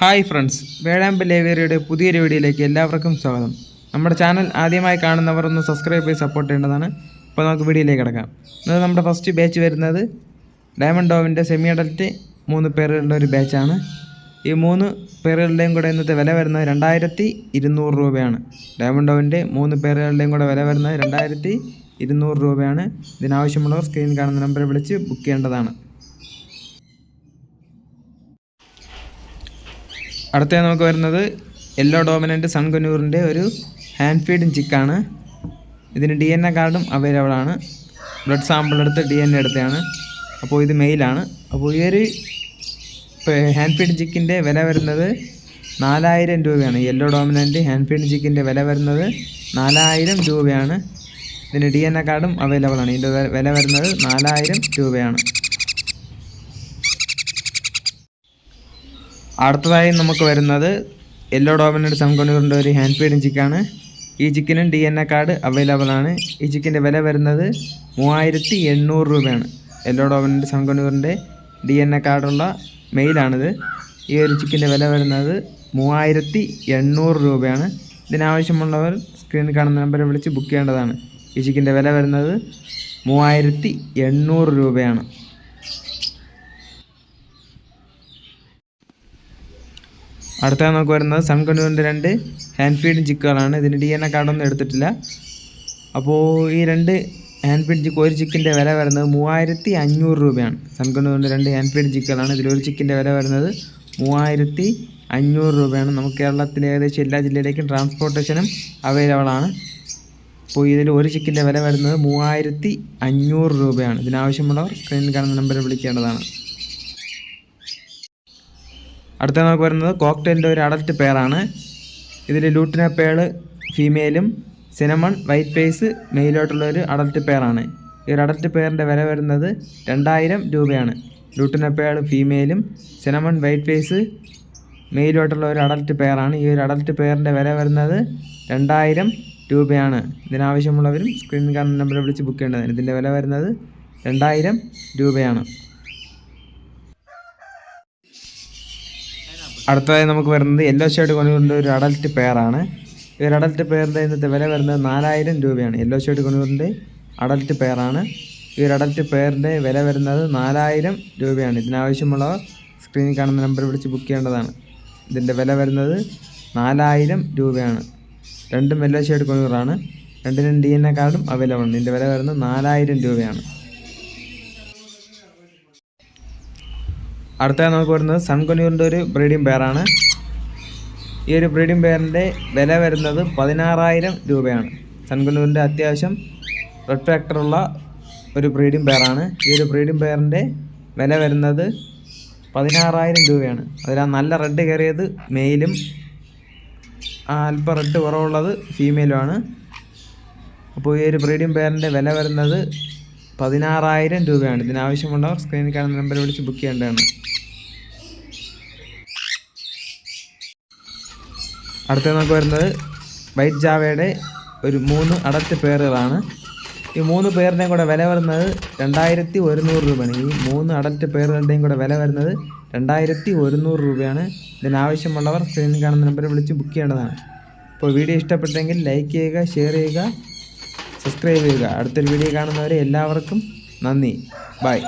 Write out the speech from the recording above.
Hi friends വേഴാമ്പ് ലേവേറിയുടെ പുതിയൊരു വീഡിയോയിലേക്ക് എല്ലാവർക്കും സ്വാഗതം. നമ്മുടെ ചാനൽ ആദ്യമായി കാണുന്നവർ ഒന്ന് സബ്സ്ക്രൈബ് ചെയ്ത് സപ്പോർട്ട് ചെയ്യേണ്ടതാണ്. അപ്പോൾ നമുക്ക് വീഡിയോയിലേക്ക് കിടക്കാം. ഇന്നത് നമ്മുടെ ഫസ്റ്റ് ബാച്ച് വരുന്നത് ഡയമണ്ട് ഡോവിന്റെ സെമി അഡൽറ്റ് മൂന്ന് പേരുള്ള ഒരു ബാച്ചാണ് ഈ മൂന്ന് പേരുകളുടെയും കൂടെ ഇന്നത്തെ വില വരുന്നത് രണ്ടായിരത്തി ഇരുന്നൂറ് രൂപയാണ്. ഡയമണ്ട് ഡോവിന്റെ മൂന്ന് പേരുകളുടെയും കൂടെ വില വരുന്നത് രണ്ടായിരത്തി ഇരുന്നൂറ് രൂപയാണ്. ഇതിനാവശ്യമുള്ളവർ സ്ക്രീൻ കാണുന്ന നമ്പറിൽ വിളിച്ച് ബുക്ക് ചെയ്യേണ്ടതാണ്. അടുത്ത നമുക്ക് വരുന്നത് യെല്ലോ ഡോമിനന്റ് സൺകന്നൂറിന്റെ ഒരു ഹാൻഡ് ഫീഡിങ് ചിക്കാണ് ഇതിന് ഡി എൻ എ കാർഡും അവൈലബിൾ ആണ്. ബ്ലഡ് സാമ്പിൾ എടുത്ത് ഡി എൻ എ എടുത്തതാണ് അപ്പോൾ ഇത് മെയിലാണ് അപ്പോൾ ഈ ഒരു ഹാൻഡ് ഫീഡ് ചിക്കിന്റെ വില വരുന്നത് നാലായിരം രൂപയാണ്. യെല്ലോ ഡോമിനന്റ് ഹാൻഡ് ഫീഡ് ചിക്കിന്റെ വില വരുന്നത് നാലായിരം രൂപയാണ്. ഇതിന് ഡി എൻ എ കാർഡും അവൈലബിൾ ആണ്. ഇതിന്റെ വില വരുന്നത് നാലായിരം രൂപയാണ്. അടുത്തതായി നമുക്ക് വരുന്നത് യെല്ലോ ഡോമിനന്റ് കൊണ്ട് ഒരു ഹാൻഡ് ഫീഡിങ് ചിക്കാണ് ഈ ചിക്കനും D N A card available ആണ്. ഈ ചിക്കന്റെ വില വരുന്നത് മൂവായിരത്തി എണ്ണൂറ് രൂപയാണ് യെല്ലോ ഡോമിനന്റ് സൺകൊണ്ടൂറിന്റെ ഡി എൻ എ കാർഡുള്ള മെയിലാണിത് ഈ ഒരു ചിക്കന്റെ വില വരുന്നത് മൂവായിരത്തി എണ്ണൂറ് രൂപയാണ്. ഇതിനാവശ്യമുള്ളവർ സ്ക്രീനിൽ കാണുന്ന നമ്പറിൽ വിളിച്ച് ബുക്ക് ചെയ്യേണ്ടതാണ്. ഈ ചിക്കന്റെ വില വരുന്നത് മൂവായിരത്തി എണ്ണൂറ് രൂപയാണ്. അടുത്ത നമുക്ക് വരുന്നത് സൺകണ്ണൂരിന്റെ രണ്ട് ഹാൻഡ് ഫീഡ് ചിക്കുകളാണ് ഇതിന് ഡി എൻ എ കാർഡൊന്നും എടുത്തിട്ടില്ല. അപ്പോൾ ഈ രണ്ട് ഹാൻഡ് ഫീഡ് ചിക്ക് ഒരു ചിക്കിന്റെ വില വരുന്നത് മൂവായിരത്തി അഞ്ഞൂറ് രൂപയാണ് സൺകണ്ണൂരിന്റെ രണ്ട് ഹാൻഡ് ഫീഡ് ചിക്കുകളാണ് ഇതിലൊരു ചിക്കിന്റെ വില വരുന്നത് മൂവായിരത്തി അഞ്ഞൂറ് രൂപയാണ്. നമുക്ക് കേരളത്തിലെ ഏകദേശം എല്ലാ ജില്ലയിലേക്കും ട്രാൻസ്പോർട്ടേഷനും അവൈലബിൾ ആണ്. അപ്പോൾ ഇതിൽ ഒരു ചിക്കിന്റെ വില വരുന്നത് മൂവായിരത്തി അഞ്ഞൂറ് രൂപയാണ്. ഇതിനാവശ്യമുള്ളവർ സ്ക്രീനിൽ കാണുന്ന നമ്പറിൽ വിളിക്കേണ്ടതാണ്. അടുത്ത നമുക്ക് വരുന്നത് കോക്ടെയിലിന്റെ ഒരു അഡൽട്ട് പെയറാണ് ഇതിൽ ലൂട്ടിന പേൾ ഫീമെയിലും സിനമൺ വൈറ്റ് ഫേസ് മെയിലോട്ടുള്ള ഒരു അഡൽട്ട് പെയറാണ് ഈ ഒരു അഡൽട്ട് പെയറിന്റെ വില വരുന്നത് രണ്ടായിരം രൂപയാണ്. ലൂട്ടിന പേൾ ഫീമെയിലും സിനമൺ വൈറ്റ് ഫേസ് മെയിലോട്ടുള്ള ഒരു അഡൽട്ട് പെയറാണ് ഈ ഒരു അഡൽട്ട് പെയറിന്റെ വില വരുന്നത് രണ്ടായിരം രൂപയാണ്. ഇതിനാവശ്യമുള്ളവരും സ്ക്രീൻ കാണുന്ന നമ്പറിൽ വിളിച്ച് ബുക്ക് ചെയ്യേണ്ടതാണ്. ഇതിന്റെ വില വരുന്നത് രണ്ടായിരം രൂപയാണ്. അടുത്തതായി നമുക്ക് വരുന്നത് യെല്ലോ ഷേഡ് കൊണ്ടുകൊണ്ട് ഒരു അഡൽട്ട് പെയറാണ് ഈ ഒരു അഡൽട്ട് പെയറിന്റെ ഇന്നത്തെ വില വരുന്നത് നാലായിരം രൂപയാണ്. യെല്ലോ ഷേഡ് കൊണ്ടുകൊണ്ടിന്റെ അഡൽട്ട് പെയറാണ് ഈ ഒരു അഡൽട്ട് പെയറിന്റെ വില വരുന്നത് നാലായിരം രൂപയാണ്. ഇതിനാവശ്യമുള്ളവർ സ്ക്രീനിൽ കാണുന്ന നമ്പർ വിളിച്ച് ബുക്ക് ചെയ്യേണ്ടതാണ്. ഇതിന്റെ വില വരുന്നത് നാലായിരം രൂപയാണ്. രണ്ടും യെല്ലോ ഷേഡ് കൊണ്ടൂറാണ് രണ്ടിനും ഡി എൻ എ കാർഡും അവൈലബിൾ ആണ്. ഇതിന്റെ വില വരുന്നത് നാലായിരം രൂപയാണ്. അടുത്തത് നമുക്ക് വരുന്നത് സൺകൊന്യൂറിന്റെ ഒരു ബ്രീഡിംഗ് പെയറാണ് ഈ ഒരു ബ്രീഡിംഗ് പെയറിന്റെ വില വരുന്നത് പതിനാറായിരം രൂപയാണ്. സൺകൊനൂറിന്റെ അത്യാവശ്യം റെഡ് ഫാക്ടറുള്ള ഒരു ബ്രീഡിംഗ് പെയറാണ് ഈ ഒരു ബ്രീഡിംഗ് പെയറിന്റെ വില വരുന്നത് പതിനാറായിരം രൂപയാണ്. അതിൽ ആ നല്ല റെഡ് കയറിയത് മെയിലും അല്പം റെഡ് കുറവുള്ളത് ഫീമെയിലുമാണ് അപ്പോൾ ഈ ഒരു ബ്രീഡിംഗ് പെയറിന്റെ വില വരുന്നത് പതിനാറായിരം രൂപയാണ്. ഇതിനാവശ്യമുള്ളവർ സ്ക്രീൻ കാണുന്ന നമ്പർ വിളിച്ച് ബുക്ക് ചെയ്യേണ്ടതാണ്. അടുത്ത നമുക്ക് വരുന്നത് വൈറ്റ് ജാവയുടെ ഒരു മൂന്ന് അടച്ച പേറുകളാണ് ഈ മൂന്ന് പേരുടെയും കൂടെ വില വരുന്നത് രണ്ടായിരത്തി ഒരുന്നൂറ് രൂപയാണ്. ഈ മൂന്ന് അടൽറ്റ് പേറുകളുടെയും കൂടെ വില വരുന്നത് രണ്ടായിരത്തി ഒരുന്നൂറ് രൂപയാണ്. ഇതിനാവശ്യമുള്ളവർ സ്ക്രീനിൽ കാണുന്ന നമ്പറിൽ വിളിച്ച് ബുക്ക് ചെയ്യേണ്ടതാണ്. അപ്പോൾ വീഡിയോ ഇഷ്ടപ്പെട്ടെങ്കിൽ ലൈക്ക് ചെയ്യുക ഷെയർ ചെയ്യുക. സബ്സ്ക്രൈബ് ചെയ്യുക. അടുത്തൊരു വീഡിയോ കാണുന്നവരെ എല്ലാവർക്കും നന്ദി. ബൈ.